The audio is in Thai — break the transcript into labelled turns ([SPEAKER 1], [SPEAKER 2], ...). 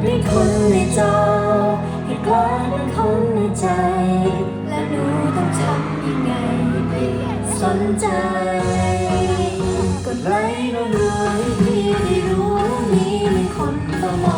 [SPEAKER 1] เป็นคนในจอให้กลายเป็นคนในใจ และหนูต้องทำยังไงสนใจกดไลค์แล้วหนูให้พี่ได้
[SPEAKER 2] รู้ว่มีค
[SPEAKER 1] นต้องมอง